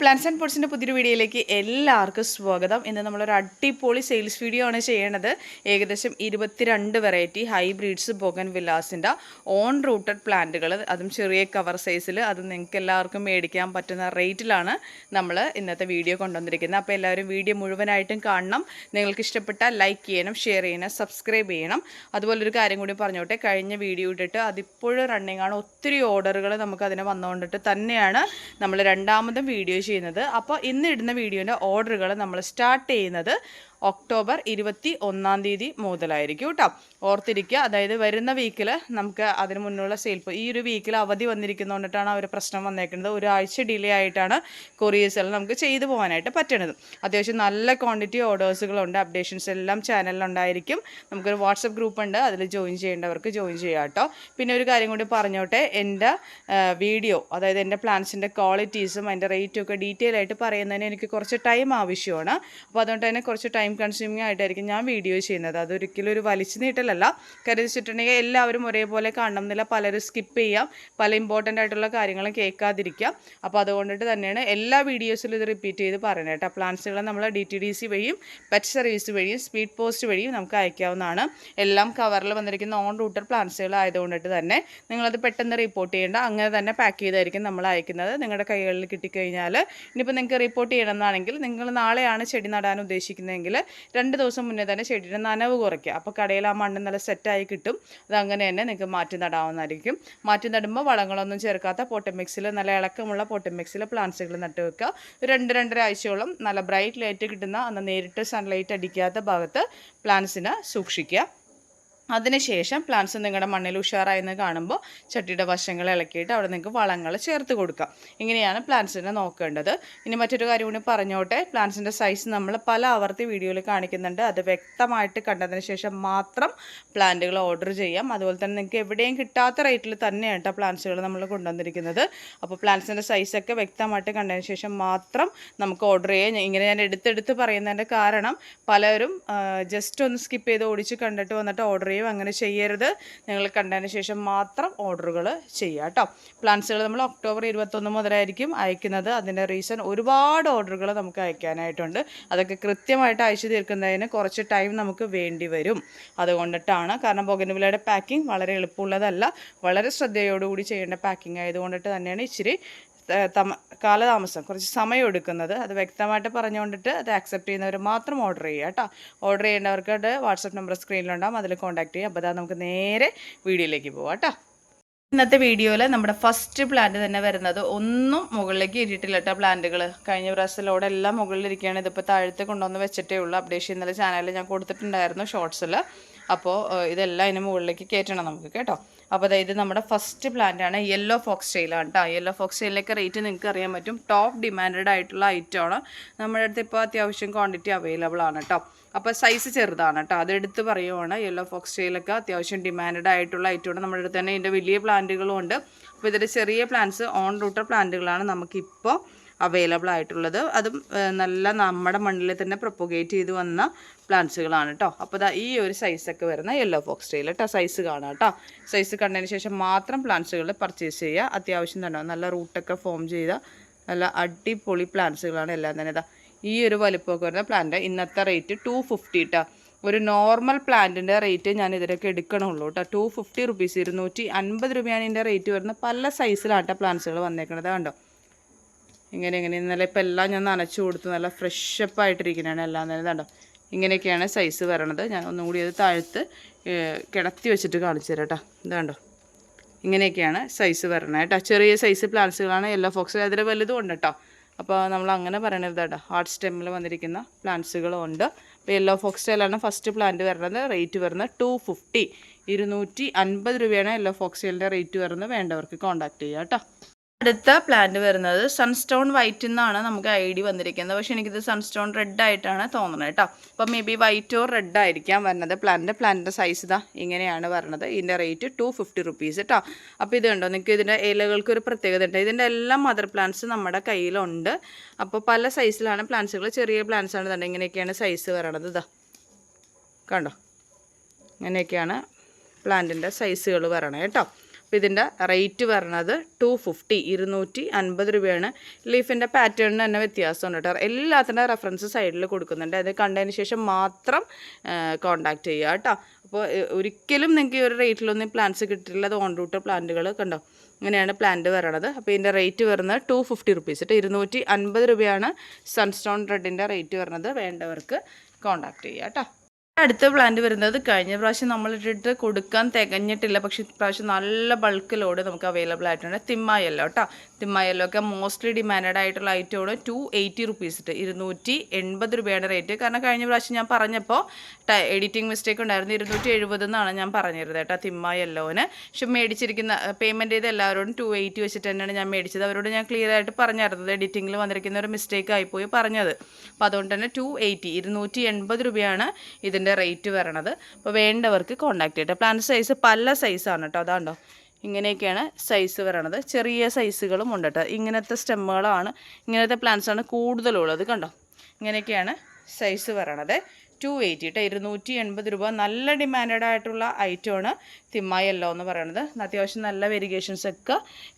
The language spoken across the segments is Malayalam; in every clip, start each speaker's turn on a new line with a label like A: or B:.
A: പ്ലാൻസ് ആൻഡ് പോർട്സിൻ്റെ പുതിയൊരു വീഡിയോയിലേക്ക് എല്ലാവർക്കും സ്വാഗതം ഇന്ന് നമ്മളൊരു അടിപൊളി സെയിൽസ് വീഡിയോ ആണ് ചെയ്യണത് ഏകദേശം ഇരുപത്തിരണ്ട് വെറൈറ്റി ഹൈബ്രിഡ്സ് ബൊഗൻ വില്ലാസിൻ്റെ ഓൺ റൂട്ടഡ് പ്ലാന്റുകൾ അതും ചെറിയ കവർ സൈസിൽ അത് നിങ്ങൾക്ക് എല്ലാവർക്കും മേടിക്കാൻ പറ്റുന്ന റേറ്റിലാണ് നമ്മൾ ഇന്നത്തെ വീഡിയോ കൊണ്ടുവന്നിരിക്കുന്നത് അപ്പോൾ എല്ലാവരും വീഡിയോ മുഴുവനായിട്ടും കാണണം നിങ്ങൾക്ക് ഇഷ്ടപ്പെട്ടാൽ ലൈക്ക് ചെയ്യണം ഷെയർ ചെയ്യണം സബ്സ്ക്രൈബ് ചെയ്യണം അതുപോലെ ഒരു കാര്യം കൂടി പറഞ്ഞോട്ടെ കഴിഞ്ഞ വീഡിയോ ഇട്ടിട്ട് അതിപ്പോഴും റണ്ണിങ് ആണ് ഒത്തിരി ഓർഡറുകൾ നമുക്ക് അതിനെ വന്നുകൊണ്ടിട്ട് തന്നെയാണ് നമ്മൾ രണ്ടാമതും വീഡിയോ ചെയ്യുന്നത് അപ്പോൾ ഇന്ന് ഇടുന്ന വീഡിയോൻ്റെ ഓർഡറുകൾ നമ്മൾ സ്റ്റാർട്ട് ചെയ്യുന്നത് ഒക്ടോബർ ഇരുപത്തി ഒന്നാം തീയതി മുതലായിരിക്കും കേട്ടോ ഓർത്തിരിക്കുക അതായത് വരുന്ന വീക്കിൽ നമുക്ക് അതിന് മുന്നിലുള്ള സെയിൽ ഈ ഒരു വീക്കിൽ അവധി വന്നിരിക്കുന്നതുകൊണ്ടിട്ടാണ് ആ ഒരു പ്രശ്നം വന്നേക്കുന്നത് ഒരാഴ്ച ഡിലേ ആയിട്ടാണ് കൊറിയേഴ്സ് നമുക്ക് ചെയ്തു പോകാനായിട്ട് പറ്റണത് അത്യാവശ്യം നല്ല ക്വാണ്ടിറ്റി ഓർഡേഴ്സുകളുണ്ട് അപ്ഡേഷൻസ് എല്ലാം ചാനലിലുണ്ടായിരിക്കും നമുക്കൊരു വാട്സപ്പ് ഗ്രൂപ്പ് ഉണ്ട് അതിൽ ജോയിൻ ചെയ്യേണ്ടവർക്ക് ജോയിൻ ചെയ്യാം കേട്ടോ പിന്നെ ഒരു കാര്യം കൂടി പറഞ്ഞോട്ടെ എൻ്റെ വീഡിയോ അതായത് എൻ്റെ പ്ലാൻസിൻ്റെ ക്വാളിറ്റീസും അതിൻ്റെ റേറ്റും ഒക്കെ ഡീറ്റെയിൽ ആയിട്ട് പറയുന്നതിന് എനിക്ക് കുറച്ച് ടൈം ആവശ്യമാണ് അപ്പോൾ അതുകൊണ്ട് തന്നെ കുറച്ച് ടൈം ടൈം കൺസ്യൂമിങ് ആയിട്ടായിരിക്കും ഞാൻ വീഡിയോ ചെയ്യുന്നത് അതൊരിക്കലും ഒരു വലിച്ചു നീട്ടലല്ല കരുതിച്ചിട്ടുണ്ടെങ്കിൽ എല്ലാവരും ഒരേപോലെ കാണണം എന്നില്ല പലരും സ്കിപ്പ് ചെയ്യാം പല ഇമ്പോർട്ടൻ്റ് ആയിട്ടുള്ള കാര്യങ്ങളും കേൾക്കാതിരിക്കാം അപ്പോൾ അതുകൊണ്ടിട്ട് തന്നെയാണ് എല്ലാ വീഡിയോസിലും ഇത് റിപ്പീറ്റ് ചെയ്ത് പറയുന്നത് കേട്ടോ പ്ലാൻസുകൾ നമ്മൾ ഡി ടി ഡി സി വഴിയും പെറ്റ് സർവീസ് വഴിയും സ്പീഡ് പോസ്റ്റ് വഴിയും നമുക്ക് അയക്കാവുന്നതാണ് എല്ലാം കവറിൽ വന്നിരിക്കുന്ന ഓൺ റൂട്ടർ പ്ലാൻസുകൾ ആയതുകൊണ്ടിട്ട് തന്നെ നിങ്ങളത് പെട്ടെന്ന് റിപ്പോർട്ട് ചെയ്യേണ്ട അങ്ങനെ തന്നെ പാക്ക് ചെയ്തായിരിക്കും നമ്മൾ അയക്കുന്നത് നിങ്ങളുടെ കൈകളിൽ കിട്ടിക്കഴിഞ്ഞാൽ ഇനിയിപ്പോൾ നിങ്ങൾക്ക് റിപ്പോർട്ട് ചെയ്യണമെന്നാണെങ്കിൽ നിങ്ങൾ നാളെയാണ് ചെടി നടാൻ ഉദ്ദേശിക്കുന്നതെങ്കിൽ രണ്ട് ദിവസം മുന്നേ തന്നെ ചെടിയുടെ നനവ് കുറയ്ക്കുക അപ്പോൾ കടയിൽ ആ മണ്ണ് നല്ല സെറ്റായി കിട്ടും അതങ്ങനെ തന്നെ നിങ്ങൾക്ക് മാറ്റി നടാവുന്നതായിരിക്കും മാറ്റി നടുമ്പോൾ വളങ്ങളൊന്നും ചേർക്കാത്ത പൊട്ടമിക്സിൽ നല്ല ഇളക്കമുള്ള പൊട്ടമിക്സിൽ പ്ലാന്റ്സുകൾ നട്ട് വെക്കുക രണ്ട് രണ്ടര ആഴ്ചയോളം നല്ല ബ്രൈറ്റ് ലൈറ്റ് കിട്ടുന്ന അന്ന് നേരിട്ട് സൺലൈറ്റ് അടിക്കാത്ത ഭാഗത്ത് പ്ലാന്റ്സിനെ സൂക്ഷിക്കുക അതിനുശേഷം പ്ലാന്റ്സ് നിങ്ങളുടെ മണ്ണിൽ ഉഷാറായെന്ന് കാണുമ്പോൾ ചട്ടിയുടെ വശങ്ങൾ ഇളക്കിയിട്ട് അവിടെ നിങ്ങൾക്ക് വളങ്ങൾ ചേർത്ത് കൊടുക്കാം ഇങ്ങനെയാണ് പ്ലാന്റ്സിനെ നോക്കേണ്ടത് ഇനി മറ്റൊരു കാര്യം കൂടി പറഞ്ഞോട്ടെ പ്ലാന്റ്സിൻ്റെ സൈസ് നമ്മൾ പല ആവർത്തി വീഡിയോയിൽ കാണിക്കുന്നുണ്ട് അത് വ്യക്തമായിട്ട് കണ്ടതിന് ശേഷം മാത്രം പ്ലാന്റുകൾ ഓർഡർ ചെയ്യാം അതുപോലെ തന്നെ നിങ്ങൾക്ക് എവിടെയും കിട്ടാത്ത റേറ്റിൽ തന്നെയാണ് കേട്ടോ പ്ലാന്റ്സുകൾ നമ്മൾ കൊണ്ടുവന്നിരിക്കുന്നത് അപ്പോൾ പ്ലാന്റ്സിൻ്റെ സൈസൊക്കെ വ്യക്തമായിട്ട് കണ്ടതിന് ശേഷം മാത്രം നമുക്ക് ഓർഡർ ചെയ്യാം ഇങ്ങനെ ഞാൻ എടുത്തെടുത്ത് പറയുന്നതിൻ്റെ കാരണം പലരും ജസ്റ്റ് ഒന്ന് സ്കിപ്പ് ചെയ്ത് ഓടിച്ച് കണ്ടിട്ട് വന്നിട്ട് ഓർഡർ ചെയ്യും ആരെയും അങ്ങനെ ചെയ്യരുത് നിങ്ങൾ കണ്ടതിന് ശേഷം മാത്രം ഓർഡറുകൾ ചെയ്യുക കേട്ടോ പ്ലാൻസുകൾ നമ്മൾ ഒക്ടോബർ ഇരുപത്തൊന്ന് മുതലായിരിക്കും അയക്കുന്നത് അതിൻ്റെ റീസൺ ഒരുപാട് ഓർഡറുകൾ നമുക്ക് അയക്കാനായിട്ടുണ്ട് അതൊക്കെ കൃത്യമായിട്ട് അയച്ചു തീർക്കുന്നതിന് കുറച്ച് ടൈം നമുക്ക് വേണ്ടി വരും അതുകൊണ്ടിട്ടാണ് കാരണം ബൊഗൻവിലയുടെ പാക്കിംഗ് വളരെ എളുപ്പമുള്ളതല്ല വളരെ ശ്രദ്ധയോടുകൂടി ചെയ്യേണ്ട പാക്കിംഗ് ആയതുകൊണ്ടിട്ട് തന്നെയാണ് ഇച്ചിരി തമ കാലതാമസം കുറച്ച് സമയം എടുക്കുന്നത് അത് വ്യക്തമായിട്ട് പറഞ്ഞുകൊണ്ടിട്ട് അത് ആക്സെപ്റ്റ് ചെയ്യുന്നവർ മാത്രം ഓർഡർ ചെയ്യുക കേട്ടോ ഓർഡർ ചെയ്യേണ്ടവർക്ക് വാട്സപ്പ് നമ്പർ സ്ക്രീനിലുണ്ടാകും അതിൽ കോൺടാക്ട് ചെയ്യുക അപ്പോൾ അതാ നമുക്ക് നേരെ വീഡിയോയിലേക്ക് പോവാം കേട്ടോ ഇന്നത്തെ വീഡിയോയിൽ നമ്മുടെ ഫസ്റ്റ് പ്ലാന്റ് തന്നെ വരുന്നത് ഒന്നും മുകളിലേക്ക് ഇരിട്ടില്ല കേട്ടോ പ്ലാന്റുകൾ കഴിഞ്ഞ ലോഡ് എല്ലാം മുകളിലിരിക്കുകയാണ് ഇതിപ്പോൾ താഴത്തെ കൊണ്ടുവന്ന് വെച്ചിട്ടേ ഉള്ളൂ അപ്ഡേഷൻ ഇന്നലെ ചാനലിൽ ഞാൻ കൊടുത്തിട്ടുണ്ടായിരുന്നു ഷോർട്സിൽ അപ്പോൾ ഇതെല്ലാം അതിന് മുകളിലേക്ക് കയറ്റണം നമുക്ക് കേട്ടോ അപ്പോൾ അതായത് നമ്മുടെ ഫസ്റ്റ് പ്ലാന്റ് ആണ് യെല്ലോ ഫോക്സ് ടെയിലാണ് കേട്ടോ യെല്ലോ ഫോക്സ് ടെയിലൊക്കെ റേറ്റ് നിങ്ങൾക്ക് അറിയാൻ പറ്റും ടോപ്പ് ഡിമാൻഡഡ് ആയിട്ടുള്ള ഐറ്റം ആണ് നമ്മുടെ അടുത്ത് ഇപ്പോൾ അത്യാവശ്യം ക്വാണ്ടിറ്റി അവൈലബിൾ ആണ് കേട്ടോ അപ്പോൾ സൈസ് ചെറുതാണ് കേട്ടോ അതെടുത്ത് പറയുവാണ് യെല്ലോ ഫോക്സ് ടെയിലൊക്കെ അത്യാവശ്യം ഡിമാൻഡഡ് ആയിട്ടുള്ള ഐറ്റമാണ് നമ്മുടെ അടുത്ത് തന്നെ ഇതിൻ്റെ വലിയ പ്ലാന്റുകളും ഉണ്ട് അപ്പോൾ ഇതിൻ്റെ ചെറിയ പ്ലാന്റ്സ് ഓൺ റൂട്ടർ പ്ലാന്റുകളാണ് നമുക്കിപ്പോൾ അവൈലബിൾ ആയിട്ടുള്ളത് അതും നല്ല നമ്മുടെ മണ്ണിൽ തന്നെ പ്രൊപ്പഗേറ്റ് ചെയ്ത് വന്ന പ്ലാന്റ്സുകളാണ് കേട്ടോ അപ്പോൾ ഇതാ ഈ ഒരു സൈസൊക്കെ വരുന്ന യെല്ലോ ഫോക്സ് ടെയിൽ കേട്ടോ സൈസ് കാണാം കേട്ടോ സൈസ് കണ്ടതിന് ശേഷം മാത്രം പ്ലാന്റ്സുകൾ പർച്ചേസ് ചെയ്യുക അത്യാവശ്യം തന്നെ നല്ല റൂട്ടൊക്കെ ഫോം ചെയ്ത നല്ല അടിപൊളി പ്ലാന്റ്സുകളാണ് എല്ലാം തന്നെ ഇതാ ഈ ഒരു വലിപ്പമൊക്കെ വരുന്ന പ്ലാന്റ് ഇന്നത്തെ റേറ്റ് ടു ഫിഫ്റ്റി കേട്ടോ ഒരു നോർമൽ പ്ലാന്റിൻ്റെ റേറ്റ് ഞാൻ ഇതിലൊക്കെ എടുക്കണുള്ളൂ കേട്ടോ ടു ഫിഫ്റ്റി റുപ്പീസ് ഇരുന്നൂറ്റി അൻപത് രൂപയാണ് ഇതിൻ്റെ റേറ്റ് വരുന്നത് പല സൈസിലാണ് പ്ലാന്റ്സുകൾ വന്നേക്കണത് കണ്ടോ ഇങ്ങനെ ഇങ്ങനെ ഇന്നലെ ഇപ്പം എല്ലാം ഞാൻ നനച്ചു കൊടുത്തു നല്ല ഫ്രഷപ്പ് ആയിട്ടിരിക്കുന്നതാണ് എല്ലാം തന്നെ കണ്ടോ ഇങ്ങനെയൊക്കെയാണ് സൈസ് വരണത് ഞാൻ ഒന്നും കൂടി അത് താഴ്ത്ത് കിടത്തി വെച്ചിട്ട് കാണിച്ചു തരാം കേട്ടോ കണ്ടോ ഇങ്ങനെയൊക്കെയാണ് സൈസ് വരണത് കേട്ടോ ചെറിയ സൈസ് പ്ലാന്റ്സുകളാണ് എല്ലാ ഫോക്സ് അതിൽ വലുതും ഉണ്ട് കേട്ടോ അപ്പോൾ നമ്മൾ അങ്ങനെ പറയണത് കേട്ടോ ഹാർട്ട് സ്റ്റെമ്മിൽ വന്നിരിക്കുന്ന പ്ലാന്റ്സുകളും ഉണ്ട് അപ്പോൾ യെല്ലോ ഫോക്സ്റ്റൈലാണ് ഫസ്റ്റ് പ്ലാന്റ് വരുന്നത് റേറ്റ് വരുന്നത് ടു ഫിഫ്റ്റി ഇരുന്നൂറ്റി അൻപത് രൂപയാണ് യെല്ലോ ഫോക്സ്റ്റൈലിൻ്റെ റേറ്റ് വരുന്നത് വേണ്ടവർക്ക് കോൺടാക്ട് ചെയ്യാം കേട്ടോ അടുത്ത പ്ലാന്റ് വരുന്നത് സൺസ്റ്റോൺ വൈറ്റ് എന്നാണ് നമുക്ക് ഐ ഡി വന്നിരിക്കുന്നത് പക്ഷേ എനിക്കിത് സൺസ്റ്റോൺ റെഡ് ആയിട്ടാണ് തോന്നുന്നത് കേട്ടോ അപ്പോൾ മേ ബി ഓർ റെഡ് ആയിരിക്കാം വരുന്നത് പ്ലാന്റ് പ്ലാന്റിൻ്റെ സൈസ് ഇതാ ഇങ്ങനെയാണ് വരുന്നത് ഇതിൻ്റെ റേറ്റ് ടു ഫിഫ്റ്റി റുപ്പീസ് കേട്ടോ അപ്പോൾ ഇത് കണ്ടോ നിങ്ങൾക്ക് ഇതിൻ്റെ ഇലകൾക്ക് ഒരു പ്രത്യേകത ഉണ്ട് ഇതിൻ്റെ എല്ലാ മദർ പ്ലാന്റ്സ് നമ്മുടെ കയ്യിലുണ്ട് അപ്പോൾ പല സൈസിലാണ് പ്ലാന്റ്സുകൾ ചെറിയ പ്ലാന്റ്സ് ആണ് തന്നെ ഇങ്ങനെയൊക്കെയാണ് സൈസ് വരണത് ഇതാ കണ്ടോ ഇങ്ങനെയൊക്കെയാണ് പ്ലാന്റിൻ്റെ സൈസുകൾ വരണം കേട്ടോ അപ്പോൾ ഇതിൻ്റെ റേറ്റ് വരണത് ടു ഫിഫ്റ്റി ഇരുന്നൂറ്റി അൻപത് രൂപയാണ് ലീഫിൻ്റെ പാറ്റേണിന് തന്നെ വ്യത്യാസമുണ്ട് കേട്ടോ എല്ലാത്തിൻ്റെ റെഫറൻസ് സൈഡിൽ കൊടുക്കുന്നുണ്ട് അത് കണ്ടതിന് ശേഷം മാത്രം കോൺടാക്റ്റ് ചെയ്യുക കേട്ടോ അപ്പോൾ ഒരിക്കലും നിങ്ങൾക്ക് ഈ ഒരു റേറ്റിലൊന്നും പ്ലാന്റ്സ് കിട്ടില്ല അത് ഓൺ റൂട്ട് പ്ലാന്റുകൾ കണ്ടോ ഇങ്ങനെയാണ് പ്ലാന്റ് വരണത് അപ്പോൾ ഇതിൻ്റെ റേറ്റ് വരുന്നത് ടു ഫിഫ്റ്റി റുപ്പീസ് കേട്ടോ ഇരുന്നൂറ്റി അൻപത് രൂപയാണ് സൺസ്റ്റോൺ റെഡിൻ്റെ റേറ്റ് വരുന്നത് വേണ്ടവർക്ക് കോൺടാക്റ്റ് ചെയ്യുക കേട്ടോ അടുത്ത പ്ലാന്റ് വരുന്നത് കഴിഞ്ഞ പ്രാവശ്യം നമ്മളിട്ടിട്ട് കൊടുക്കാൻ തികഞ്ഞിട്ടില്ല പക്ഷേ ഇപ്രാവശ്യം നല്ല ബൾക്ക് ലോഡ് നമുക്ക് അവൈലബിൾ ആയിട്ടുണ്ട് തിമ്മായല്ലോ കേട്ടോ തിമ്മായല്ലോ ഒക്കെ മോസ്റ്റ്ലി ഡിമാൻഡ് ആയിട്ടുള്ള ഐറ്റമാണ് ടു എയ്റ്റി റുപ്പീസ് ഇട്ട് ഇരുന്നൂറ്റി എൺപത് രൂപയാണ് റേറ്റ് കാരണം കഴിഞ്ഞ പ്രാവശ്യം ഞാൻ പറഞ്ഞപ്പോൾ എഡിറ്റിംഗ് മിസ്റ്റേക്ക് ഉണ്ടായിരുന്നു ഇരുന്നൂറ്റി എഴുപത് എന്നാണ് ഞാൻ പറഞ്ഞിരുന്നത് കേട്ടോ തിമ്മായല്ലോന് പക്ഷെ മേടിച്ചിരിക്കുന്ന പേയ്മെൻറ്റ് ചെയ്ത് എല്ലാവരോടും ടു എയ്റ്റി വെച്ചിട്ട് തന്നെയാണ് ഞാൻ മേടിച്ചത് അവരോട് ഞാൻ ക്ലിയർ ആയിട്ട് പറഞ്ഞായിരുന്നത് എഡിറ്റിങ്ങിൽ വന്നിരിക്കുന്ന ഒരു മിസ്റ്റേക്ക് ആയിപ്പോയി പറഞ്ഞത് അപ്പോൾ അതുകൊണ്ട് തന്നെ ടു എയ്റ്റി ഇരുന്നൂറ്റി എൺപത് രൂപയാണ് ഇതിൻ്റെ ഇതിൻ്റെ റേറ്റ് വരണത് അപ്പോൾ വേണ്ടവർക്ക് കോൺടാക്ട് ചെയ്യട്ടെ പ്ലാന്റ് സൈസ് പല സൈസാണ് കേട്ടോ അതാണ്ടോ ഇങ്ങനെയൊക്കെയാണ് സൈസ് വരണത് ചെറിയ സൈസുകളും ഉണ്ട് കേട്ടോ ഇങ്ങനത്തെ സ്റ്റെമ്മുകളാണ് ഇങ്ങനത്തെ പ്ലാന്റ്സാണ് കൂടുതലുള്ളത് കണ്ടോ ഇങ്ങനെയൊക്കെയാണ് സൈസ് വരണത് ടു എയ്റ്റി കേട്ടോ ഇരുന്നൂറ്റി എൺപത് രൂപ നല്ല ഡിമാൻഡഡ് ആയിട്ടുള്ള ഐറ്റമാണ് തിമ്മ എല്ലോ എന്ന് പറയുന്നത് അത്യാവശ്യം നല്ല വേരിയേഷൻസ് ഒക്കെ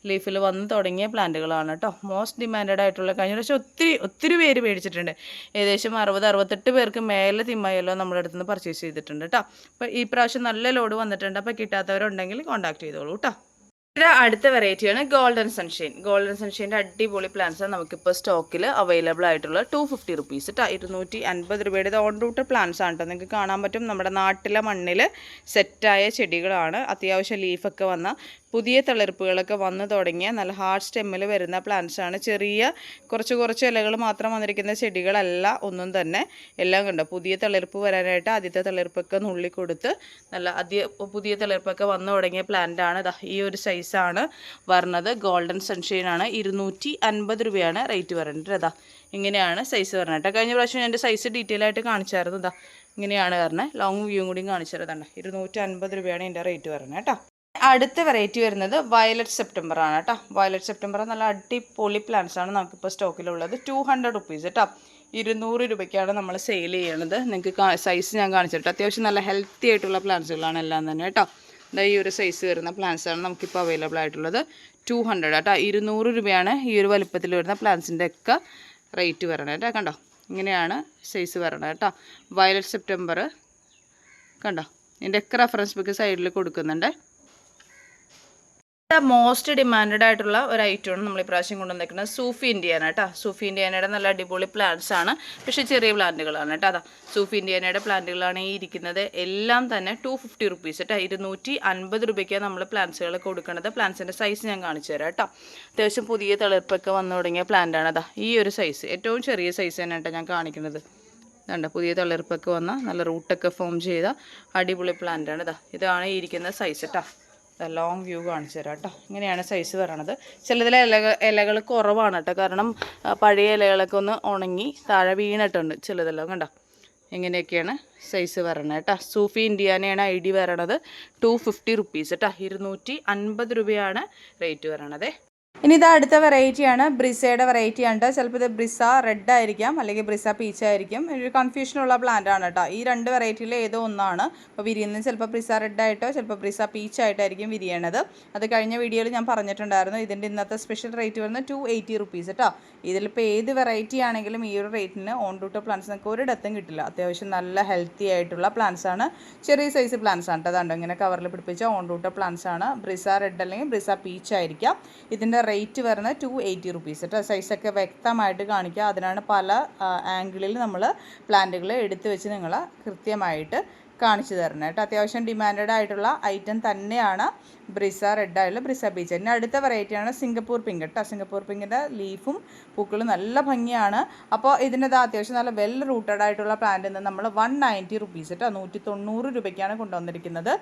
A: ലീഫിൽ വന്ന് തുടങ്ങിയ പ്ലാന്റുകളാണ് കേട്ടോ മോസ്റ്റ് ഡിമാൻഡഡ് ആയിട്ടുള്ള കഴിഞ്ഞ പ്രാവശ്യം ഒത്തിരി ഒത്തിരി പേര് മേടിച്ചിട്ടുണ്ട് ഏകദേശം അറുപത് അറുപത്തെട്ട് പേർക്ക് മേലെ തിമ്മ എല്ലോ നമ്മുടെ അടുത്ത് നിന്ന് പർച്ചേസ് ചെയ്തിട്ടുണ്ട് കേട്ടോ അപ്പോൾ ഈ പ്രാവശ്യം നല്ല ലോഡ് വന്നിട്ടുണ്ട് അപ്പോൾ കിട്ടാത്തവരുണ്ടെങ്കിൽ കോൺടാക്ട് ചെയ്തോളൂ കേട്ടോ അടുത്ത വെറൈറ്റിയാണ് ഗോൾഡൻ സൺഷൈൻ ഗോൾഡൻ സൺഷൈൻ്റെ അടിപൊളി പ്ലാൻസ് ആണ് നമുക്കിപ്പോൾ സ്റ്റോക്കിൽ അവൈലബിൾ ആയിട്ടുള്ള ടു ഫിഫ്റ്റി റുപ്പീസ് കേട്ടോ ഇരുന്നൂറ്റി അൻപത് രൂപയുടെ ഓൺ റൂട്ട് പ്ലാൻസ് ആണ് കേട്ടോ നിങ്ങൾക്ക് കാണാൻ പറ്റും നമ്മുടെ നാട്ടിലെ മണ്ണിൽ സെറ്റായ ചെടികളാണ് അത്യാവശ്യം ലീഫൊക്കെ വന്ന പുതിയ തളിർപ്പുകളൊക്കെ വന്നു തുടങ്ങിയ നല്ല ഹാർഡ് സ്റ്റെമ്മിൽ വരുന്ന പ്ലാന്റ്സാണ് ചെറിയ കുറച്ച് കുറച്ച് ഇലകൾ മാത്രം വന്നിരിക്കുന്ന ചെടികളല്ല ഒന്നും തന്നെ എല്ലാം കണ്ടോ പുതിയ തളിർപ്പ് വരാനായിട്ട് ആദ്യത്തെ തളിർപ്പൊക്കെ നുള്ളി കൊടുത്ത് നല്ല ആദ്യ പുതിയ തളിർപ്പൊക്കെ വന്നു തുടങ്ങിയ പ്ലാന്റാണ് ഇതാ ഈ ഒരു സൈസാണ് വരുന്നത് ഗോൾഡൻ സൺഷെയ്നാണ് ഇരുന്നൂറ്റി അൻപത് രൂപയാണ് റേറ്റ് വരേണ്ടത് അതാ ഇങ്ങനെയാണ് സൈസ് വരണേട്ടോ കഴിഞ്ഞ പ്രാവശ്യം ഞാൻ സൈസ് ഡീറ്റെയിൽ ആയിട്ട് കാണിച്ചായിരുന്നു ഇതാ ഇങ്ങനെയാണ് പറഞ്ഞത് ലോങ് വ്യൂയും കൂടിയും കാണിച്ചു തരുന്നുണ്ട് ഇരുന്നൂറ്റി അൻപത് രൂപയാണ് ഇതിൻ്റെ റേറ്റ് വരണേ കേട്ടോ അടുത്ത വെറൈറ്റി വരുന്നത് വയലറ്റ് സെപ്റ്റംബർ ആണ് കേട്ടോ വയലറ്റ് സെപ്റ്റംബർ നല്ല അടിപൊളി പ്ലാന്റ്സ് ആണ് നമുക്കിപ്പോൾ സ്റ്റോക്കിലുള്ളത് ടു ഹൺഡ്രഡ് റുപ്പീസ് കേട്ടോ ഇരുന്നൂറ് രൂപയ്ക്കാണ് നമ്മൾ സെയിൽ ചെയ്യണത് നിങ്ങൾക്ക് സൈസ് ഞാൻ കാണിച്ചിട്ട് അത്യാവശ്യം നല്ല ഹെൽത്തി ആയിട്ടുള്ള പ്ലാന്റ്സുകളാണ് എല്ലാം തന്നെ കേട്ടോ ഇതാ ഈ ഒരു സൈസ് വരുന്ന പ്ലാന്റ്സാണ് നമുക്കിപ്പോൾ അവൈലബിൾ ആയിട്ടുള്ളത് ടു ഹൺഡ്രഡ് കേട്ടോ ഇരുന്നൂറ് രൂപയാണ് ഈ ഒരു വലുപ്പത്തിൽ വരുന്ന പ്ലാന്റ്സിൻ്റെ ഒക്കെ റേറ്റ് വരണേ കേട്ടോ കണ്ടോ ഇങ്ങനെയാണ് സൈസ് വരണേ കേട്ടോ വയലറ്റ് സെപ്റ്റംബർ കണ്ടോ ഇതിൻ്റെ ഒക്കെ റെഫറൻസ് ബുക്ക് സൈഡിൽ കൊടുക്കുന്നുണ്ട് മോസ്റ്റ് ഡിമാൻഡ് ആയിട്ടുള്ള ഒരു ഐറ്റമാണ് നമ്മൾ ഇപ്രാവശ്യം കൊണ്ടുവന്നിരിക്കുന്നത് സൂഫി ഇന്ത്യാന കേട്ടോ സൂഫി ഇന്ത്യാനയുടെ നല്ല അടിപൊളി പ്ലാന്റ്സ് ആണ് പക്ഷേ ചെറിയ പ്ലാന്റുകളാണ് കേട്ടോ അതാ സൂഫി ഇന്ത്യാനയുടെ പ്ലാന്റുകളാണ് ഈ ഇരിക്കുന്നത് എല്ലാം തന്നെ ടു ഫിഫ്റ്റി റുപ്പീസ് കേട്ടോ ഇരുന്നൂറ്റി അൻപത് രൂപയ്ക്കാണ് നമ്മൾ പ്ലാന്റ്സുകൾ കൊടുക്കുന്നത് പ്ലാന്റ്സിൻ്റെ സൈസ് ഞാൻ കാണിച്ചു തരാം കേട്ടോ അത്യാവശ്യം പുതിയ തളിർപ്പൊക്കെ വന്നു തുടങ്ങിയ ആണ് അതാ ഈ ഒരു സൈസ് ഏറ്റവും ചെറിയ സൈസ് തന്നെ കേട്ടോ ഞാൻ കാണിക്കുന്നത് ഇതുണ്ട് പുതിയ തളിർപ്പൊക്കെ വന്ന നല്ല റൂട്ടൊക്കെ ഫോം ചെയ്ത അടിപൊളി ആണ് ഇതാ ഇതാണ് ഇരിക്കുന്ന സൈസ് കേട്ടോ ലോങ് വ്യൂ കാണിച്ചു തരാം കേട്ടോ ഇങ്ങനെയാണ് സൈസ് വരണത് ചിലതിലെ ഇലകൾ ഇലകൾ കുറവാണ് കേട്ടോ കാരണം പഴയ ഇലകളൊക്കെ ഒന്ന് ഉണങ്ങി താഴെ വീണിട്ടുണ്ട് ചിലതെല്ലാം കണ്ടോ ഇങ്ങനെയൊക്കെയാണ് സൈസ് വരണത് കേട്ടോ സൂഫി ഇന്ത്യാനയാണ് ഐ ഡി വരണത് ടു ഫിഫ്റ്റി റുപ്പീസ് കേട്ടോ ഇരുന്നൂറ്റി അൻപത് രൂപയാണ് റേറ്റ് വരണത് ഇനി ഇത് അടുത്ത വെറൈറ്റിയാണ് ബ്രിസയുടെ വെറൈറ്റി ആണ് ചിലപ്പോൾ ഇത് ബ്രിസ റെഡ് ആയിരിക്കാം അല്ലെങ്കിൽ ബ്രിസ പീച്ച ആയിരിക്കും ഒരു കൺഫ്യൂഷനുള്ള പ്ലാന്റ് ആണ് കേട്ടോ ഈ രണ്ട് വെറൈറ്റിയിൽ ഏതോ ഒന്നാണ് അപ്പോൾ വിരിയുന്നത് ചിലപ്പോൾ ബ്രിസ റെഡ് ആയിട്ടോ ചിലപ്പോൾ ബ്രിസ പീച്ച ആയിട്ടായിരിക്കും വിരിയണത് അത് കഴിഞ്ഞ വീഡിയോയിൽ ഞാൻ പറഞ്ഞിട്ടുണ്ടായിരുന്നു ഇതിൻ്റെ ഇന്നത്തെ സ്പെഷ്യൽ റേറ്റ് വരുന്നത് ടു എയ്റ്റി റുപ്പീസ് കേട്ടോ ഇതിലിപ്പോൾ ഏത് വെറൈറ്റി ആണെങ്കിലും ഈ ഒരു റേറ്റിന് ഓൺ ഡൂട്ട് പ്ലാന്റ്സ് ഒരു ഒരിടത്തും കിട്ടില്ല അത്യാവശ്യം നല്ല ഹെൽത്തി ആയിട്ടുള്ള പ്ലാന്റ്സ് ആണ് ചെറിയ സൈസ് പ്ലാന്റ്സ് ആണ് കേട്ടോ അതുണ്ടോ ഇങ്ങനെ കവറിൽ പിടിപ്പിച്ച ഓൺ ഡൂട്ട് പ്ലാന്റ്സ് ആണ് ബ്രിസ റെഡ് അല്ലെങ്കിൽ ബ്രിസ പീച്ച് ആയിരിക്കാം ഇതിൻ്റെ റേറ്റ് വരുന്നത് ടു എയ്റ്റി റുപ്പീസ് കേട്ടോ സൈസൊക്കെ വ്യക്തമായിട്ട് കാണിക്കുക അതിനാണ് പല ആംഗിളിൽ നമ്മൾ പ്ലാന്റുകൾ എടുത്തു വെച്ച് നിങ്ങൾ കൃത്യമായിട്ട് കാണിച്ചു തരണം കേട്ടോ അത്യാവശ്യം ഡിമാൻഡഡ് ആയിട്ടുള്ള ഐറ്റം തന്നെയാണ് ബ്രിസ റെഡ് ആയുള്ള ബ്രിസ ബീച്ച് പിന്നെ അടുത്ത വെറൈറ്റിയാണ് സിംഗപ്പൂർ പിങ്ക് കേട്ടോ സിംഗപ്പൂർ പിങ്കിൻ്റെ ലീഫും പൂക്കളും നല്ല ഭംഗിയാണ് അപ്പോൾ ഇതിൻ്റെ അത്യാവശ്യം നല്ല വെൽ റൂട്ടഡ് ആയിട്ടുള്ള പ്ലാന്റ് നിന്ന് നമ്മൾ വൺ നയൻറ്റി റുപ്പീസ് കേട്ടോ നൂറ്റി തൊണ്ണൂറ് രൂപയ്ക്കാണ് കൊണ്ടുവന്നിരിക്കുന്നത്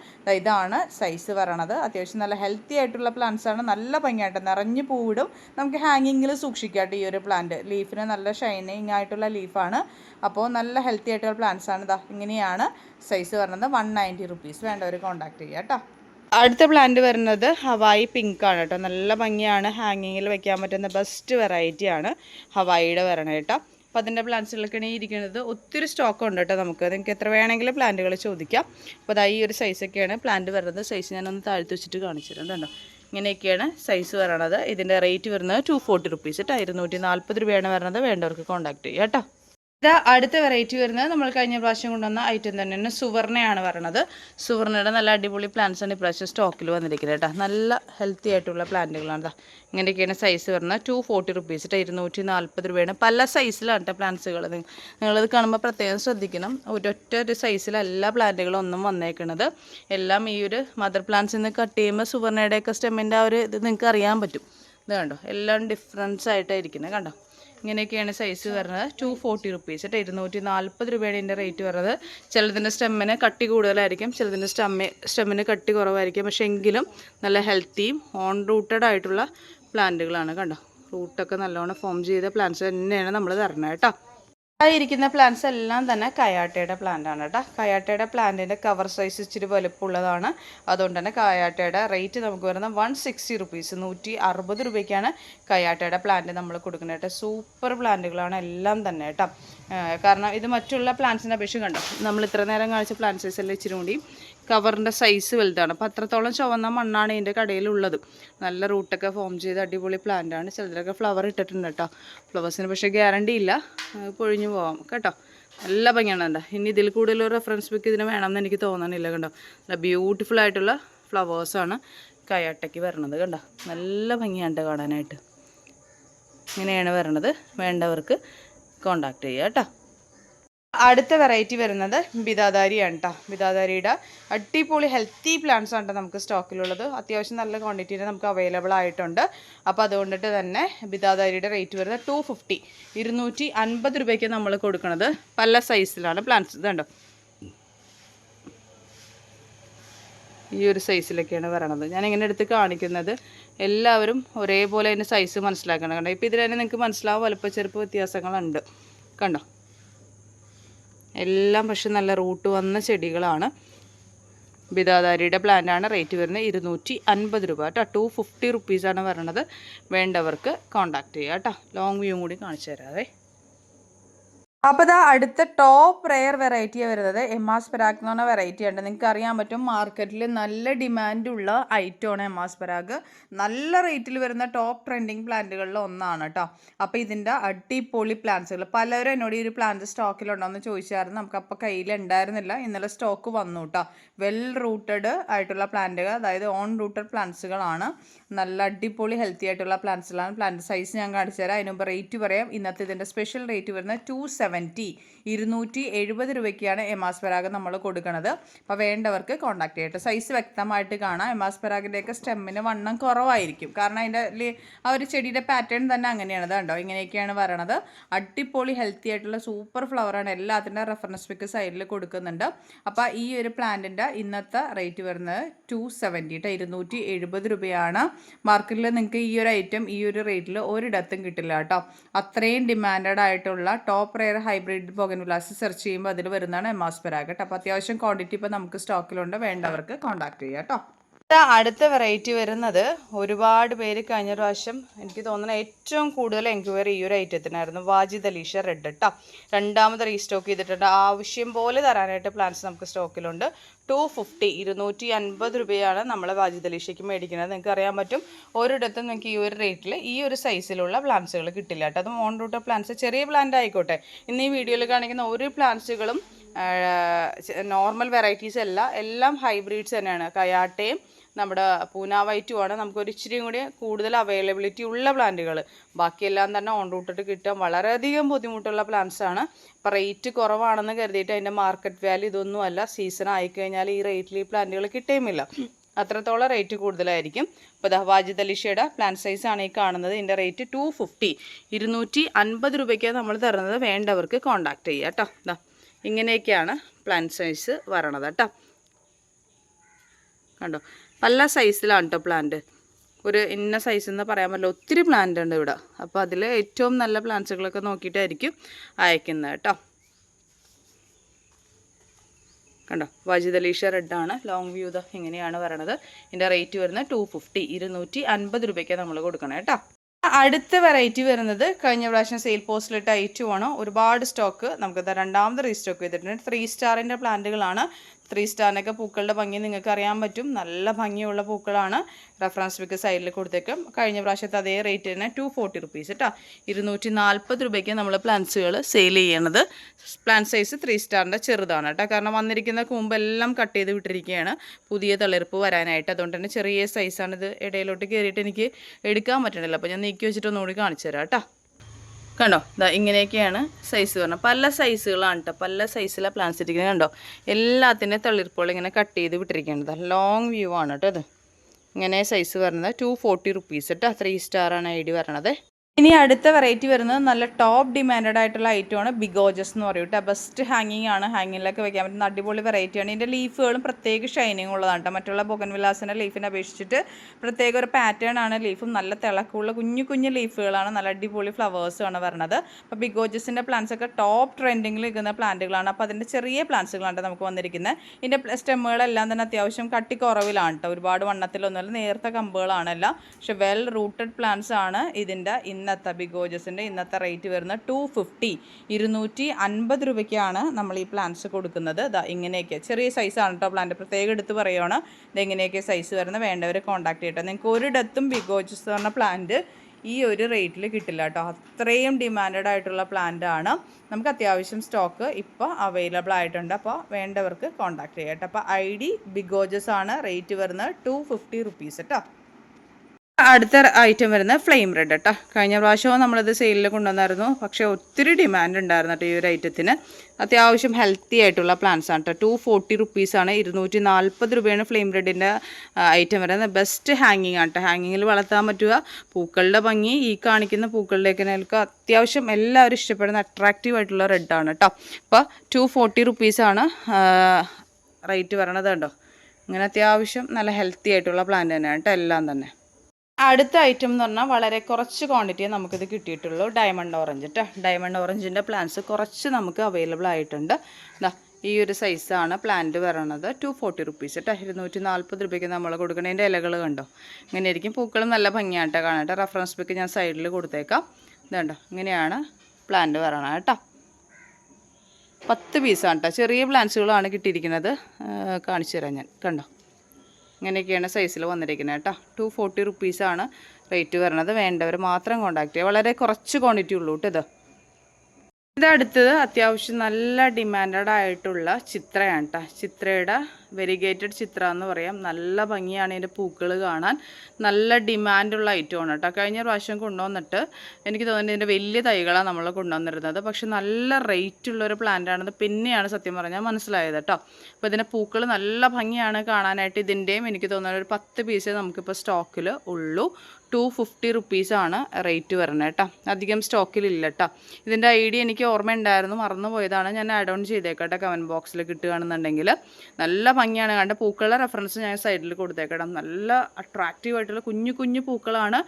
A: ഇതാണ് സൈസ് വരണത് അത്യാവശ്യം നല്ല ഹെൽത്തി ആയിട്ടുള്ള പ്ലാന്റ്സ് ആണ് നല്ല ഭംഗിയായിട്ട് നിറഞ്ഞു പൂവിടും നമുക്ക് ഹാങ്ങിങ്ങിൽ സൂക്ഷിക്കാം ഈ ഒരു പ്ലാന്റ് ലീഫിന് നല്ല ഷൈനിങ് ആയിട്ടുള്ള ലീഫാണ് അപ്പോൾ നല്ല ഹെൽത്തി ആയിട്ടുള്ള പ്ലാന്റ്സ് ആണ് ഇതാ ഇങ്ങനെയാണ് സൈസ് വരണത് വൺ നയൻറ്റി റുപ്പീസ് വേണ്ടവർ കോണ്ടാക്ട് ചെയ്യാം കേട്ടോ അടുത്ത പ്ലാന്റ് വരുന്നത് ഹവായി പിങ്ക് ആണ് കേട്ടോ നല്ല ഭംഗിയാണ് ഹാങ്ങിങ്ങിൽ വെക്കാൻ പറ്റുന്ന ബെസ്റ്റ് ആണ് ഹവായിയുടെ വരണം കേട്ടോ അപ്പോൾ അതിൻ്റെ പ്ലാന്റ്സുകളൊക്കെയാണ് ഈ ഇരിക്കുന്നത് ഒത്തിരി സ്റ്റോക്ക് ഉണ്ട് കേട്ടോ നമുക്ക് നിങ്ങൾക്ക് എത്ര വേണമെങ്കിലും പ്ലാന്റുകൾ ചോദിക്കാം അപ്പോൾ അതായത് ഈ ഒരു സൈസൊക്കെയാണ് പ്ലാന്റ് വരുന്നത് സൈസ് ഞാനൊന്ന് താഴ്ത്തി വെച്ചിട്ട് കാണിച്ചിരുന്നത് കേട്ടോ ഇങ്ങനെയൊക്കെയാണ് സൈസ് വരണത് ഇതിൻ്റെ റേറ്റ് വരുന്നത് ടു ഫോർട്ടി റുപ്പീസ് കേട്ടോ ഇരുന്നൂറ്റി നാൽപ്പത് രൂപയാണ് വരുന്നത് വേണ്ടവർക്ക് കോൺടാക്ട് ചെയ്യാം കേട്ടോ ഇതാ അടുത്ത വെറൈറ്റി വരുന്നത് നമ്മൾ കഴിഞ്ഞ പ്രാവശ്യം കൊണ്ടുവന്ന ഐറ്റം തന്നെയാണ് സുവർണയാണ് പറയണത് സുവർണയുടെ നല്ല അടിപൊളി പ്ലാന്റ്സ് ആണ് ഇപ്രാവശ്യം സ്റ്റോക്കിൽ വന്നിരിക്കുന്നത് കേട്ടോ നല്ല ഹെൽത്തി ആയിട്ടുള്ള പ്ലാന്റുകളാണ് കേട്ടോ ഇങ്ങനെയൊക്കെയാണ് സൈസ് വരുന്നത് ടു ഫോർട്ടി റുപ്പീസ് കേട്ടോ ഇരുന്നൂറ്റി നാൽപ്പത് രൂപയാണ് പല സൈസിലാണ് കേട്ടോ പ്ലാന്റ്സുകൾ നിങ്ങളത് കാണുമ്പോൾ പ്രത്യേകം ശ്രദ്ധിക്കണം ഒരൊറ്റ ഒരു സൈസിൽ എല്ലാ പ്ലാന്റുകളും ഒന്നും വന്നേക്കുന്നത് എല്ലാം ഈ ഒരു മദർ പ്ലാന്റ്സിൽ നിന്ന് കട്ട് ചെയ്യുമ്പോൾ സുവർണയുടെയൊക്കെ സ്റ്റെമ്മിൻ്റെ ആ ഒരു ഇത് നിങ്ങൾക്ക് അറിയാൻ പറ്റും ഇത് കണ്ടോ എല്ലാം ഡിഫറൻസ് ആയിട്ടായിരിക്കുന്നത് ഇരിക്കുന്നത് കണ്ടോ ഇങ്ങനെയൊക്കെയാണ് സൈസ് വരുന്നത് ടു ഫോർട്ടി റുപ്പീസ് കേട്ടോ ഇരുന്നൂറ്റി നാൽപ്പത് രൂപയുടെ ഇതിൻ്റെ റേറ്റ് വരുന്നത് ചിലതിൻ്റെ സ്റ്റെമ്മിന് കട്ടി കൂടുതലായിരിക്കും ചിലതിൻ്റെ സ്റ്റമ്മെ സ്റ്റെമ്മിന് കട്ടി കുറവായിരിക്കും പക്ഷേ എങ്കിലും നല്ല ഹെൽത്തിയും ഓൺ റൂട്ടഡ് ആയിട്ടുള്ള പ്ലാന്റുകളാണ് കണ്ടോ റൂട്ടൊക്കെ നല്ലോണം ഫോം ചെയ്ത പ്ലാന്റ്സ് തന്നെയാണ് നമ്മൾ തരണേ കേട്ടോ ഇരിക്കുന്ന പ്ലാന്റ്സ് എല്ലാം തന്നെ കയാട്ടയുടെ പ്ലാന്റ് ആണ് കേട്ടോ കയാട്ടയുടെ പ്ലാന്റിന്റെ കവർ സൈസ് ഇച്ചിരി വലുപ്പമുള്ളതാണ് അതുകൊണ്ട് തന്നെ കയാട്ടയുടെ റേറ്റ് നമുക്ക് വരുന്നത് വൺ സിക്സ്റ്റി റുപ്പീസ് നൂറ്റി അറുപത് രൂപയ്ക്കാണ് കയാട്ടയുടെ പ്ലാന്റ് നമ്മൾ കൊടുക്കുന്നത് കേട്ടോ സൂപ്പർ പ്ലാന്റുകളാണ് എല്ലാം തന്നെ കേട്ടോ കാരണം ഇത് മറ്റുള്ള പ്ലാന്റ്സിനെ അപേക്ഷിച്ച് കണ്ടോ നമ്മൾ ഇത്ര നേരം കാണിച്ച പ്ലാന്റ്സസ് എല്ലാം ഇച്ചിരി കൂടി കവറിൻ്റെ സൈസ് വലുതാണ് അപ്പോൾ അത്രത്തോളം ചുവന്ന മണ്ണാണ് ഇതിൻ്റെ കടയിലുള്ളത് നല്ല റൂട്ടൊക്കെ ഫോം ചെയ്ത് അടിപൊളി പ്ലാന്റാണ് ചിലതിലൊക്കെ ഫ്ലവർ ഇട്ടിട്ടുണ്ട് കേട്ടോ ഫ്ലവേഴ്സിന് പക്ഷേ ഗ്യാരണ്ടി ഇല്ല പൊഴിഞ്ഞു പോകാം കേട്ടോ നല്ല ഭംഗിയാണ് കണ്ടോ ഇനി ഇതിൽ കൂടുതൽ റെഫറൻസ് ബുക്ക് ഇതിന് വേണമെന്ന് എനിക്ക് തോന്നണില്ല കണ്ടോ നല്ല ബ്യൂട്ടിഫുൾ ആയിട്ടുള്ള ഫ്ലവേഴ്സാണ് കയാട്ടയ്ക്ക് വരണത് കണ്ടോ നല്ല ഭംഗിയാണ് കാണാനായിട്ട് ഇങ്ങനെയാണ് വരണത് വേണ്ടവർക്ക് കോണ്ടാക്ട് ചെയ്യുക കേട്ടോ അടുത്ത വെറൈറ്റി വരുന്നത് ബിദാദാരിയാണ് കേട്ടോ ബിദാദാരിയുടെ അടിപൊളി ഹെൽത്തി പ്ലാന്റ്സ് ആണ് നമുക്ക് സ്റ്റോക്കിലുള്ളത് അത്യാവശ്യം നല്ല ക്വാണ്ടിറ്റിയിൽ നമുക്ക് അവൈലബിൾ ആയിട്ടുണ്ട് അപ്പോൾ അതുകൊണ്ടിട്ട് തന്നെ ബിദാദാരിയുടെ റേറ്റ് വരുന്നത് ടു ഫിഫ്റ്റി ഇരുന്നൂറ്റി അൻപത് രൂപയ്ക്ക് നമ്മൾ കൊടുക്കുന്നത് പല സൈസിലാണ് പ്ലാന്റ്സ് ഇതുണ്ടോ ഈ ഒരു സൈസിലൊക്കെയാണ് വരണത് ഞാൻ ഇങ്ങനെ എടുത്ത് കാണിക്കുന്നത് എല്ലാവരും ഒരേപോലെ അതിൻ്റെ സൈസ് മനസ്സിലാക്കണം കണ്ടോ ഇപ്പോൾ ഇതിൽ തന്നെ നിങ്ങൾക്ക് മനസ്സിലാവും ചെറുപ്പ് വ്യത്യാസങ്ങളുണ്ട് കണ്ടോ എല്ലാം പക്ഷെ നല്ല റൂട്ട് വന്ന ചെടികളാണ് ബിദാദാരിയുടെ പ്ലാന്റാണ് റേറ്റ് വരുന്നത് ഇരുന്നൂറ്റി അൻപത് രൂപ കേട്ടോ ടു ഫിഫ്റ്റി റുപ്പീസാണ് വരണത് വേണ്ടവർക്ക് കോണ്ടാക്ട് ചെയ്യുക കേട്ടോ ലോങ് വ്യൂ കൂടി കാണിച്ചു തരാതെ അപ്പോൾ ഇതാ അടുത്ത ടോപ്പ് റെയർ വെറൈറ്റിയാണ് വരുന്നത് എമാസ് പെരാഗ് എന്ന് പറഞ്ഞ വെറൈറ്റി ഉണ്ട് നിങ്ങൾക്ക് അറിയാൻ പറ്റും മാർക്കറ്റിൽ നല്ല ഡിമാൻഡ് ഉള്ള ഐറ്റമാണ് എമാസ് പെരാഗ് നല്ല റേറ്റിൽ വരുന്ന ടോപ്പ് ട്രെൻഡിങ് പ്ലാന്റുകളിൽ ഒന്നാണ് കേട്ടോ അപ്പോൾ ഇതിൻ്റെ അടിപൊളി പ്ലാന്റ്സുകൾ പലരും എന്നോട് ഈ ഒരു പ്ലാന്റ് സ്റ്റോക്കിലുണ്ടോ എന്ന് ചോദിച്ചായിരുന്നു നമുക്ക് അപ്പോൾ കയ്യിലുണ്ടായിരുന്നില്ല ഇന്നലെ സ്റ്റോക്ക് വന്നു കേട്ടോ വെൽ റൂട്ടഡ് ആയിട്ടുള്ള പ്ലാന്റുകൾ അതായത് ഓൺ റൂട്ടഡ് പ്ലാന്റ്സുകളാണ് നല്ല അടിപൊളി ഹെൽത്തി ആയിട്ടുള്ള പ്ലാന്റ്സുകളാണ് പ്ലാന്റ് സൈസ് ഞാൻ കാണിച്ചു തരാം അതിനുമ്പോൾ റേറ്റ് പറയാം ഇന്നത്തെ ഇതിൻ്റെ സ്പെഷ്യൽ റേറ്റ് വരുന്നത് ടു സെവൻ സെവൻറ്റി ഇരുന്നൂറ്റി എഴുപത് രൂപയ്ക്കാണ് എമാസ് പരാഗ് നമ്മൾ കൊടുക്കുന്നത് അപ്പോൾ വേണ്ടവർക്ക് കോൺടാക്ട് ചെയ്യട്ടെ സൈസ് വ്യക്തമായിട്ട് കാണാം എമാസ് പരാഗിൻ്റെയൊക്കെ സ്റ്റെമ്മിന് വണ്ണം കുറവായിരിക്കും കാരണം അതിൻ്റെ ആ ഒരു ചെടിയുടെ പാറ്റേൺ തന്നെ അങ്ങനെയാണ് കണ്ടോ ഇങ്ങനെയൊക്കെയാണ് വരണത് അടിപൊളി ഹെൽത്തി ആയിട്ടുള്ള സൂപ്പർ ഫ്ലവറാണ് എല്ലാത്തിൻ്റെ റെഫറൻസ് പിക്ക് സൈഡിൽ കൊടുക്കുന്നുണ്ട് അപ്പോൾ ഈ ഒരു പ്ലാന്റിൻ്റെ ഇന്നത്തെ റേറ്റ് വരുന്നത് ടു സെവൻറ്റി കേട്ടോ ഇരുന്നൂറ്റി എഴുപത് രൂപയാണ് മാർക്കറ്റിൽ നിങ്ങൾക്ക് ഈ ഒരു ഐറ്റം ഈ ഒരു റേറ്റിൽ ഒരിടത്തും കിട്ടില്ല കേട്ടോ അത്രയും ഡിമാൻഡഡ് ആയിട്ടുള്ള ടോപ്പ് റെയർ ഹൈബ്രിഡ് ബോഗൻ സെർച്ച് ചെയ്യുമ്പോൾ അതിൽ വരുന്നതാണ് എമാസ്പെരാ കേട്ടോ അപ്പോൾ അത്യാവശ്യം ക്വാണ്ടിറ്റി ഇപ്പോൾ നമുക്ക് സ്റ്റോക്കിലുണ്ട് വേണ്ടവർക്ക് കോൺടാക്ട് ചെയ്യാം കേട്ടോ അടുത്ത വെറൈറ്റി വരുന്നത് ഒരുപാട് പേര് കഴിഞ്ഞ പ്രാവശ്യം എനിക്ക് തോന്നുന്ന ഏറ്റവും കൂടുതൽ എൻക്വയറി ഈ ഒരു ഐറ്റത്തിനായിരുന്നു വാജിദ് അലീഷ റെഡ് കേട്ടോ രണ്ടാമത് റീസ്റ്റോക്ക് ചെയ്തിട്ടുണ്ട് ആവശ്യം പോലെ തരാനായിട്ട് പ്ലാൻസ് നമുക്ക് സ്റ്റോക്കിലുണ്ട് ടു ഫിഫ്റ്റി ഇരുന്നൂറ്റി അൻപത് രൂപയാണ് നമ്മൾ വാജിദ് അലീഷയ്ക്ക് മേടിക്കുന്നത് നിങ്ങൾക്ക് അറിയാൻ പറ്റും ഒരിടത്തും നിങ്ങൾക്ക് ഈ ഒരു റേറ്റിൽ ഈ ഒരു സൈസിലുള്ള പ്ലാന്റ്സുകൾ കിട്ടില്ല കേട്ടോ അത് ഓൺ റൂട്ട് പ്ലാന്റ്സ് ചെറിയ പ്ലാന്റ് ആയിക്കോട്ടെ ഇന്ന് ഈ വീഡിയോയിൽ കാണിക്കുന്ന ഒരു പ്ലാന്റ്സുകളും നോർമൽ വെറൈറ്റീസ് അല്ല എല്ലാം ഹൈബ്രിഡ്സ് തന്നെയാണ് കയാട്ടയും നമ്മുടെ പൂന വൈറ്റുമാണ് ഒരു ഇച്ചിരിയും കൂടി കൂടുതൽ അവൈലബിലിറ്റി ഉള്ള പ്ലാന്റുകൾ ബാക്കിയെല്ലാം തന്നെ ഓൺ റൂട്ടിട്ട് കിട്ടാൻ വളരെയധികം ബുദ്ധിമുട്ടുള്ള പ്ലാന്റ്സാണ് അപ്പോൾ റേറ്റ് കുറവാണെന്ന് കരുതിയിട്ട് അതിൻ്റെ മാർക്കറ്റ് വാല്യൂ ഇതൊന്നും അല്ല സീസൺ ആയിക്കഴിഞ്ഞാൽ ഈ റേറ്റിൽ ഈ പ്ലാന്റുകൾ കിട്ടുകയുമില്ല അത്രത്തോളം റേറ്റ് കൂടുതലായിരിക്കും ഇപ്പോൾ ദഹവാജിദ് അലിഷയുടെ പ്ലാൻ ആണ് ഈ കാണുന്നത് ഇതിൻ്റെ റേറ്റ് ടു ഫിഫ്റ്റി ഇരുന്നൂറ്റി അൻപത് രൂപയ്ക്കാണ് നമ്മൾ തരുന്നത് വേണ്ടവർക്ക് കോണ്ടാക്ട് ചെയ്യുക കേട്ടോ ദാ ഇങ്ങനെയൊക്കെയാണ് പ്ലാൻ സൈസ് വരണത് കേട്ടോ കണ്ടോ പല സൈസിലാണ് കേട്ടോ പ്ലാന്റ് ഒരു ഇന്ന സൈസ് എന്ന് പറയാൻ പറ്റില്ല ഒത്തിരി പ്ലാന്റ് ഉണ്ട് ഇവിടെ അപ്പോൾ അതിൽ ഏറ്റവും നല്ല പ്ലാന്റ്സുകളൊക്കെ നോക്കിയിട്ടായിരിക്കും അയക്കുന്നത് കേട്ടോ കണ്ടോ വജിതലീഷ റെഡാണ് ലോങ് വ്യൂ ദാ ഇങ്ങനെയാണ് വരണത് ഇതിൻ്റെ റേറ്റ് വരുന്നത് ടു ഫിഫ്റ്റി ഇരുന്നൂറ്റി അൻപത് രൂപയ്ക്ക് നമ്മൾ കൊടുക്കണം കേട്ടോ അടുത്ത വെറൈറ്റി വരുന്നത് കഴിഞ്ഞ പ്രാവശ്യം സെയിൽ പോസ്റ്റിലിട്ട് ഐറ്റു ആണ് ഒരുപാട് സ്റ്റോക്ക് നമുക്ക് രണ്ടാമത് റീസ്റ്റോക്ക് ചെയ്തിട്ടുണ്ട് ത്രീ സ്റ്റാറിൻ്റെ പ്ലാന്റുകളാണ് ത്രീ സ്റ്റാറിനൊക്കെ പൂക്കളുടെ ഭംഗി നിങ്ങൾക്ക് അറിയാൻ പറ്റും നല്ല ഭംഗിയുള്ള പൂക്കളാണ് റെഫറൻസ് ബുക്ക് സൈഡിൽ കൊടുത്തേക്കും കഴിഞ്ഞ പ്രാവശ്യത്തെ അതേ റേറ്റ് തന്നെ ടു ഫോർട്ടി റുപ്പീസ് കേട്ടോ ഇരുന്നൂറ്റി നാൽപ്പത് രൂപയ്ക്ക് നമ്മൾ പ്ലാന്റ്സുകൾ സെയിൽ ചെയ്യണത് പ്ലാൻ സൈസ് ത്രീ സ്റ്റാറിൻ്റെ ചെറുതാണ് കേട്ടോ കാരണം വന്നിരിക്കുന്ന കൂമ്പെല്ലാം കട്ട് ചെയ്ത് വിട്ടിരിക്കുകയാണ് പുതിയ തളിർപ്പ് വരാനായിട്ട് അതുകൊണ്ട് തന്നെ ചെറിയ സൈസാണിത് ഇത് ഇടയിലോട്ട് കയറിയിട്ട് എനിക്ക് എടുക്കാൻ പറ്റണില്ല അപ്പോൾ ഞാൻ നീക്കി വെച്ചിട്ടൊന്നുകൂടി കാണിച്ചു തരാം കേട്ടോ കണ്ടോ ഇതാ ഇങ്ങനെയൊക്കെയാണ് സൈസ് പറഞ്ഞത് പല സൈസുകളാണ് കേട്ടോ പല സൈസിലാണ് പ്ലാൻസ് ഇരിക്കുന്നത് കണ്ടോ എല്ലാത്തിൻ്റെ തളിർപ്പുകൾ ഇങ്ങനെ കട്ട് ചെയ്ത് വിട്ടിരിക്കേണ്ടത് ലോങ് വ്യൂ ആണ് കേട്ടോ ഇത് ഇങ്ങനെ സൈസ് വരുന്നത് ടു ഫോർട്ടി റുപ്പീസ് കേട്ടോ ത്രീ സ്റ്റാറാണ് ഐ ഡി പറഞ്ഞത് ഇനി അടുത്ത വെറൈറ്റി വരുന്നത് നല്ല ടോപ്പ് ഡിമാൻഡഡ് ആയിട്ടുള്ള ഐറ്റം ആണ് ബിഗോജസ് എന്ന് പറയും കേട്ടോ ബെസ്റ്റ് ഹാങ്ങിങ് ആണ് ഹാങ്ങിങ്ങിലൊക്കെ വെക്കാൻ പറ്റുന്ന അടിപൊളി വെറൈറ്റിയാണ് ഇതിൻ്റെ ലീഫുകളും പ്രത്യേക ഷൈനിങ് ഉള്ളതാണ് കേട്ടോ മറ്റുള്ള ബൊഗൻ ലീഫിനെ അപേക്ഷിച്ചിട്ട് പ്രത്യേക ഒരു പാറ്റേൺ ആണ് ലീഫും നല്ല തിളക്കമുള്ള കുഞ്ഞു കുഞ്ഞു ലീഫുകളാണ് നല്ല അടിപൊളി ഫ്ലവേഴ്സുമാണ് വരുന്നത് അപ്പോൾ ബിഗോജസിൻ്റെ പ്ലാന്റ്സ് ഒക്കെ ടോപ്പ് ട്രെൻഡിങ്ങിൽ നിൽക്കുന്ന പ്ലാന്റുകളാണ് അപ്പോൾ അതിൻ്റെ ചെറിയ പ്ലാന്റ്സുകളാണ് നമുക്ക് വന്നിരിക്കുന്നത് ഇതിൻ്റെ സ്റ്റെമ്മുകളെല്ലാം തന്നെ അത്യാവശ്യം കട്ടി കുറവിലാണ് കേട്ടോ ഒരുപാട് വണ്ണത്തിലൊന്നുമല്ല നേർത്ത കമ്പുകളാണല്ലോ പക്ഷെ വെൽ റൂട്ടഡ് പ്ലാന്റ്സ് ആണ് ഇതിൻ്റെ ഇന്ന നത്തബി ഗോജസിൻ്റെ ഇന്നത്തെ റേറ്റ് വരുന്നത് ടു ഫിഫ്റ്റി ഇരുന്നൂറ്റി അൻപത് രൂപയ്ക്കാണ് നമ്മൾ ഈ പ്ലാന്റ്സ് കൊടുക്കുന്നത് ഇതാ ഇങ്ങനെയൊക്കെ ചെറിയ സൈസാണ് കേട്ടോ പ്ലാന്റ് പ്രത്യേകം എടുത്ത് പറയുകയാണ് ഇതെങ്ങനെയൊക്കെ സൈസ് വരുന്ന വേണ്ടവർ കോണ്ടാക്ട് ചെയ്യട്ടെ നിങ്ങൾക്ക് ഒരിടത്തും ബിഗോജസ് എന്ന് പറഞ്ഞ പ്ലാന്റ് ഈ ഒരു റേറ്റിൽ കിട്ടില്ല കേട്ടോ അത്രയും ഡിമാൻഡഡ് ആയിട്ടുള്ള പ്ലാന്റ് ആണ് നമുക്ക് അത്യാവശ്യം സ്റ്റോക്ക് ഇപ്പോൾ അവൈലബിൾ ആയിട്ടുണ്ട് അപ്പോൾ വേണ്ടവർക്ക് കോണ്ടാക്ട് ചെയ്യാം കേട്ടോ അപ്പോൾ ഐ ഡി ബിഗോജസ് ആണ് റേറ്റ് വരുന്നത് ടു ഫിഫ്റ്റി റുപ്പീസ് കേട്ടോ അടുത്ത ഐറ്റം വരുന്നത് ഫ്ലെയിം റെഡ് കേട്ടോ കഴിഞ്ഞ പ്രാവശ്യവും നമ്മളിത് സെയിലിൽ കൊണ്ടുവന്നായിരുന്നു പക്ഷേ ഒത്തിരി ഡിമാൻഡ് ഉണ്ടായിരുന്നു കേട്ടോ ഈ ഒരു ഐറ്റത്തിന് അത്യാവശ്യം ഹെൽത്തി ആയിട്ടുള്ള പ്ലാന്റ്സ് ആണ് കേട്ടോ ടു ഫോർട്ടി റുപ്പീസാണ് ഇരുന്നൂറ്റി നാൽപ്പത് രൂപയാണ് ഫ്ലെയിം റെഡിൻ്റെ ഐറ്റം വരുന്നത് ബെസ്റ്റ് ഹാങ്ങിങ് ആണ് കേട്ടോ ഹാങ്ങിങ്ങിൽ വളർത്താൻ പറ്റുക പൂക്കളുടെ ഭംഗി ഈ കാണിക്കുന്ന പൂക്കളുടെയൊക്കെ അത്യാവശ്യം എല്ലാവരും ഇഷ്ടപ്പെടുന്ന അട്രാക്റ്റീവ് ആയിട്ടുള്ള റെഡാണ് കേട്ടോ അപ്പോൾ ടു ഫോർട്ടി റുപ്പീസാണ് റേറ്റ് വരണത് കേട്ടോ അങ്ങനെ അത്യാവശ്യം നല്ല ഹെൽത്തി ആയിട്ടുള്ള പ്ലാന്റ് തന്നെയാണ് കേട്ടോ എല്ലാം തന്നെ അടുത്ത ഐറ്റം എന്ന് പറഞ്ഞാൽ വളരെ കുറച്ച് ക്വാണ്ടിറ്റിയെ നമുക്കിത് കിട്ടിയിട്ടുള്ളൂ ഡയമണ്ട് ഓറഞ്ച് കേട്ടോ ഡയമണ്ട് ഓറഞ്ചിൻ്റെ പ്ലാന്റ്സ് കുറച്ച് നമുക്ക് അവൈലബിൾ ആയിട്ടുണ്ട് എന്താ ഈ ഒരു സൈസാണ് പ്ലാന്റ് വരണത് ടു ഫോർട്ടി റുപ്പീസ് കേട്ടോ ഇരുന്നൂറ്റി നാൽപ്പത് രൂപയ്ക്ക് നമ്മൾ കൊടുക്കുന്നതിൻ്റെ ഇലകൾ കണ്ടോ ഇങ്ങനെയായിരിക്കും പൂക്കൾ നല്ല ഭംഗിയായിട്ടാണ് കാണട്ടെ റെഫറൻസ് ബുക്ക് ഞാൻ സൈഡിൽ കൊടുത്തേക്കാം ഇതുണ്ടോ ഇങ്ങനെയാണ് പ്ലാന്റ് വരണം കേട്ടോ പത്ത് പീസാണ് കേട്ടോ ചെറിയ പ്ലാന്റ്സുകളാണ് കിട്ടിയിരിക്കുന്നത് കാണിച്ചു തരാം ഞാൻ കണ്ടോ ഇങ്ങനെയൊക്കെയാണ് സൈസിൽ വന്നിരിക്കുന്നത് കേട്ടോ ടു ഫോർട്ടി റുപ്പീസാണ് റേറ്റ് വരുന്നത് വേണ്ടവർ മാത്രം കോണ്ടാക്ട് ചെയ്യുക വളരെ കുറച്ച് ക്വാണ്ടിറ്റി ഉള്ളൂ കേട്ടോ ഇത് ഇതടുത്തത് അത്യാവശ്യം നല്ല ഡിമാൻഡഡ് ആയിട്ടുള്ള ചിത്രയാണ് കേട്ടോ ചിത്രയുടെ വെരിഗേറ്റഡ് ചിത്ര എന്ന് പറയാം നല്ല ഭംഗിയാണ് ഇതിൻ്റെ പൂക്കൾ കാണാൻ നല്ല ഡിമാൻഡുള്ള ഐറ്റമാണ് കേട്ടോ കഴിഞ്ഞ പ്രാവശ്യം കൊണ്ടുവന്നിട്ട് എനിക്ക് തോന്നുന്നത് ഇതിൻ്റെ വലിയ തൈകളാണ് നമ്മൾ കൊണ്ടുവന്നിരുന്നത് പക്ഷെ നല്ല റേറ്റുള്ളൊരു പ്ലാന്റാണെന്ന് പിന്നെയാണ് സത്യം പറഞ്ഞാൽ മനസ്സിലായത് കേട്ടോ അപ്പോൾ ഇതിൻ്റെ പൂക്കൾ നല്ല ഭംഗിയാണ് കാണാനായിട്ട് ഇതിൻ്റെയും എനിക്ക് തോന്നുന്ന ഒരു പത്ത് പീസേ നമുക്കിപ്പോൾ സ്റ്റോക്കിൽ ഉള്ളൂ ടു ഫിഫ്റ്റി റുപ്പീസാണ് റേറ്റ് വരുന്നത് കേട്ടോ അധികം സ്റ്റോക്കിലില്ല കേട്ടോ ഇതിൻ്റെ ഡി എനിക്ക് ഓർമ്മയുണ്ടായിരുന്നു മറന്നുപോയതാണ് മറന്നു പോയതാണ് ഞാൻ ആഡ് ഓൺ ചെയ്തേക്കട്ടെ കമൻറ്റ് ബോക്സിൽ കിട്ടുകയാണെന്നുണ്ടെങ്കിൽ നല്ല ഭംഗിയാണ് കണ്ട പൂക്കളുടെ റെഫറൻസ് ഞാൻ സൈഡിൽ കൊടുത്തേക്കട്ടെ നല്ല അട്രാക്റ്റീവ് ആയിട്ടുള്ള കുഞ്ഞു കുഞ്ഞു പൂക്കളാണ്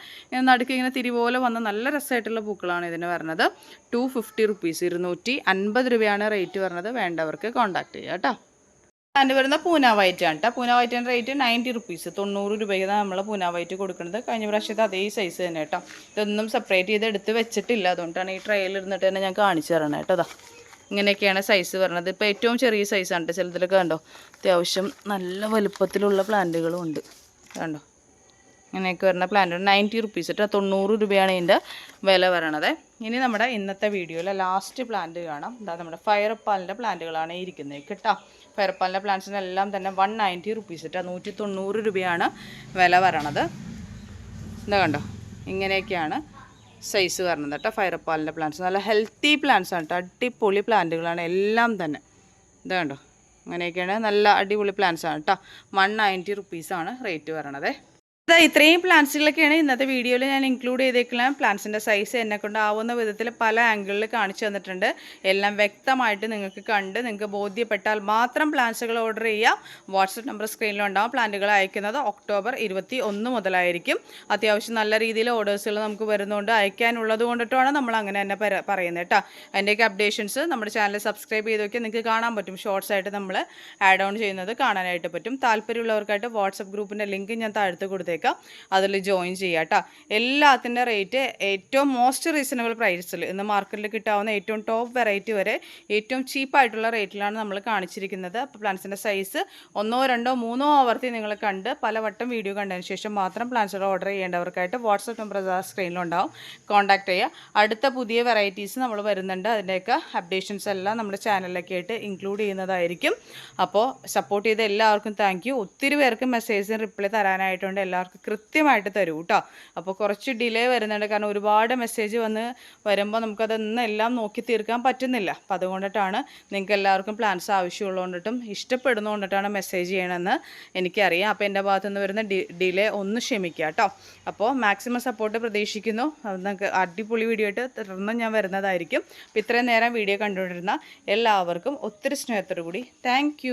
A: നടുക്ക് ഇങ്ങനെ തിരിപോലെ വന്ന നല്ല രസമായിട്ടുള്ള പൂക്കളാണ് ഇതിന് വരുന്നത് ടു ഫിഫ്റ്റി റുപ്പീസ് ഇരുന്നൂറ്റി അൻപത് രൂപയാണ് റേറ്റ് വരുന്നത് വേണ്ടവർക്ക് കോൺടാക്ട് ചെയ്യുക കേട്ടോ ബ്രാൻഡ് വരുന്ന പൂന വൈറ്റ് ആണ് കേട്ടോ പൂന വൈറ്റിൻ്റെ റേറ്റ് നയൻറ്റി റുപ്പീസ് തൊണ്ണൂറ് രൂപയ്ക്ക് നമ്മൾ പൂന വൈറ്റ് കൊടുക്കുന്നത് കഴിഞ്ഞ പ്രാവശ്യത്തെ അതേ സൈസ് തന്നെ കേട്ടോ ഇതൊന്നും സെപ്പറേറ്റ് ചെയ്ത് എടുത്ത് വെച്ചിട്ടില്ല അതുകൊണ്ടാണ് ഈ ട്രയൽ ഇരുന്നിട്ട് തന്നെ ഞാൻ കാണിച്ചു തരണം കേട്ടോ അതാ ഇങ്ങനെയൊക്കെയാണ് സൈസ് പറഞ്ഞത് ഇപ്പോൾ ഏറ്റവും ചെറിയ സൈസാണ് കേട്ടോ ചിലതിലൊക്കെ കണ്ടോ അത്യാവശ്യം നല്ല വലുപ്പത്തിലുള്ള പ്ലാന്റുകളും ഉണ്ട് കണ്ടോ ഇങ്ങനെയൊക്കെ വരുന്ന പ്ലാന്റ് നയൻറ്റി റുപ്പീസ് കേട്ടോ തൊണ്ണൂറ് രൂപയാണ് ഇതിൻ്റെ വില വരണത് ഇനി നമ്മുടെ ഇന്നത്തെ വീഡിയോയിലെ ലാസ്റ്റ് പ്ലാന്റ് കാണാം എന്താ നമ്മുടെ ഫയർ പാലിൻ്റെ പ്ലാന്റുകളാണ് ഇരിക്കുന്നത് കേട്ടോ ഫെയർപാലിൻ്റെ പ്ലാന്റ്സിനെല്ലാം തന്നെ വൺ നയൻറ്റി റുപ്പീസ് കേട്ടോ നൂറ്റി തൊണ്ണൂറ് രൂപയാണ് വില വരണത് എന്താ കണ്ടോ ഇങ്ങനെയൊക്കെയാണ് സൈസ് വരണത് കേട്ടോ ഫയർപാലിൻ്റെ പ്ലാന്റ്സ് നല്ല ഹെൽത്തി പ്ലാന്റ്സ് ആണ് കേട്ടോ അടിപൊളി പ്ലാന്റുകളാണ് എല്ലാം തന്നെ എന്താ കണ്ടോ അങ്ങനെയൊക്കെയാണ് നല്ല അടിപൊളി പ്ലാന്റ്സ് ആണ് കേട്ടോ വൺ നയൻറ്റി റുപ്പീസാണ് റേറ്റ് വരണതേ ഇതാ ഇത്രയും പ്ലാന്റ്സുകളൊക്കെയാണ് ഇന്നത്തെ വീഡിയോയിൽ ഞാൻ ഇൻക്ലൂഡ് ചെയ്തേക്കുന്ന പ്ലാന്റ്സിൻ്റെ സൈസ് എന്നെ കൊണ്ടാവുന്ന ആവുന്ന വിധത്തിൽ പല ആംഗിളിൽ കാണിച്ചു തന്നിട്ടുണ്ട് എല്ലാം വ്യക്തമായിട്ട് നിങ്ങൾക്ക് കണ്ട് നിങ്ങൾക്ക് ബോധ്യപ്പെട്ടാൽ മാത്രം പ്ലാന്റ്സുകൾ ഓർഡർ ചെയ്യാം വാട്സപ്പ് നമ്പർ സ്ക്രീനിലുണ്ടാവും പ്ലാന്റുകൾ അയക്കുന്നത് ഒക്ടോബർ ഇരുപത്തി ഒന്ന് മുതലായിരിക്കും അത്യാവശ്യം നല്ല രീതിയിൽ ഓർഡേഴ്സുകൾ നമുക്ക് വരുന്നുണ്ട് അയക്കാനുള്ളത് കൊണ്ടിട്ടാണ് നമ്മൾ അങ്ങനെ തന്നെ പറയുന്നത് കേട്ടോ അതിൻ്റെയൊക്കെ അപ്ഡേഷൻസ് നമ്മുടെ ചാനൽ സബ്സ്ക്രൈബ് ചെയ്ത് നോക്കിയാൽ നിങ്ങൾക്ക് കാണാൻ പറ്റും ഷോർട്സ് ആയിട്ട് നമ്മൾ ആഡ് ഓൺ ചെയ്യുന്നത് കാണാനായിട്ട് പറ്റും താല്പര്യമുള്ളവർക്കായിട്ട് വാട്സപ്പ് ഗ്രൂപ്പിൻ്റെ ലിങ്ക് ഞാൻ താഴ്ത്ത് കൊടുത്തു ഭാഗത്തേക്ക് അതിൽ ജോയിൻ ചെയ്യുക കേട്ടോ എല്ലാത്തിൻ്റെ റേറ്റ് ഏറ്റവും മോസ്റ്റ് റീസണബിൾ പ്രൈസിൽ ഇന്ന് മാർക്കറ്റിൽ കിട്ടാവുന്ന ഏറ്റവും ടോപ്പ് വെറൈറ്റി വരെ ഏറ്റവും ചീപ്പായിട്ടുള്ള റേറ്റിലാണ് നമ്മൾ കാണിച്ചിരിക്കുന്നത് അപ്പോൾ പ്ലാൻസിൻ്റെ സൈസ് ഒന്നോ രണ്ടോ മൂന്നോ ആവർത്തി നിങ്ങൾ കണ്ട് പലവട്ടം വീഡിയോ കണ്ടതിന് ശേഷം മാത്രം പ്ലാന്റ്സ് ഓർഡർ ചെയ്യേണ്ടവർക്കായിട്ട് വാട്സപ്പ് നമ്പർ സ്ക്രീനിലുണ്ടാവും കോൺടാക്ട് ചെയ്യുക അടുത്ത പുതിയ വെറൈറ്റീസ് നമ്മൾ വരുന്നുണ്ട് അതിൻ്റെയൊക്കെ അപ്ഡേഷൻസ് എല്ലാം നമ്മുടെ ചാനലിലൊക്കെ ആയിട്ട് ഇൻക്ലൂഡ് ചെയ്യുന്നതായിരിക്കും അപ്പോൾ സപ്പോർട്ട് ചെയ്ത എല്ലാവർക്കും താങ്ക് ഒത്തിരി പേർക്ക് മെസ്സേജ് റിപ്ലൈ തരാനായിട്ടുണ്ട് എല്ലാവർക്കും എല്ലാവർക്കും കൃത്യമായിട്ട് തരും കേട്ടോ അപ്പോൾ കുറച്ച് ഡിലേ വരുന്നുണ്ട് കാരണം ഒരുപാട് മെസ്സേജ് വന്ന് വരുമ്പോൾ നമുക്കതെന്നെല്ലാം നോക്കി തീർക്കാൻ പറ്റുന്നില്ല അപ്പോൾ അതുകൊണ്ടിട്ടാണ് നിങ്ങൾക്ക് എല്ലാവർക്കും പ്ലാൻസ് ആവശ്യമുള്ളതുകൊണ്ടിട്ടും ഇഷ്ടപ്പെടുന്നതുകൊണ്ടിട്ടാണ് മെസ്സേജ് ചെയ്യണമെന്ന് എനിക്കറിയാം അപ്പോൾ എൻ്റെ ഭാഗത്തു നിന്ന് വരുന്ന ഡിലേ ഒന്ന് ക്ഷമിക്കുക കേട്ടോ അപ്പോൾ മാക്സിമം സപ്പോർട്ട് പ്രതീക്ഷിക്കുന്നു നിങ്ങൾക്ക് അടിപൊളി വീഡിയോ ആയിട്ട് തുടർന്ന് ഞാൻ വരുന്നതായിരിക്കും അപ്പോൾ ഇത്രയും നേരം വീഡിയോ കണ്ടുകൊണ്ടിരുന്ന എല്ലാവർക്കും ഒത്തിരി സ്നേഹത്തോടു കൂടി താങ്ക്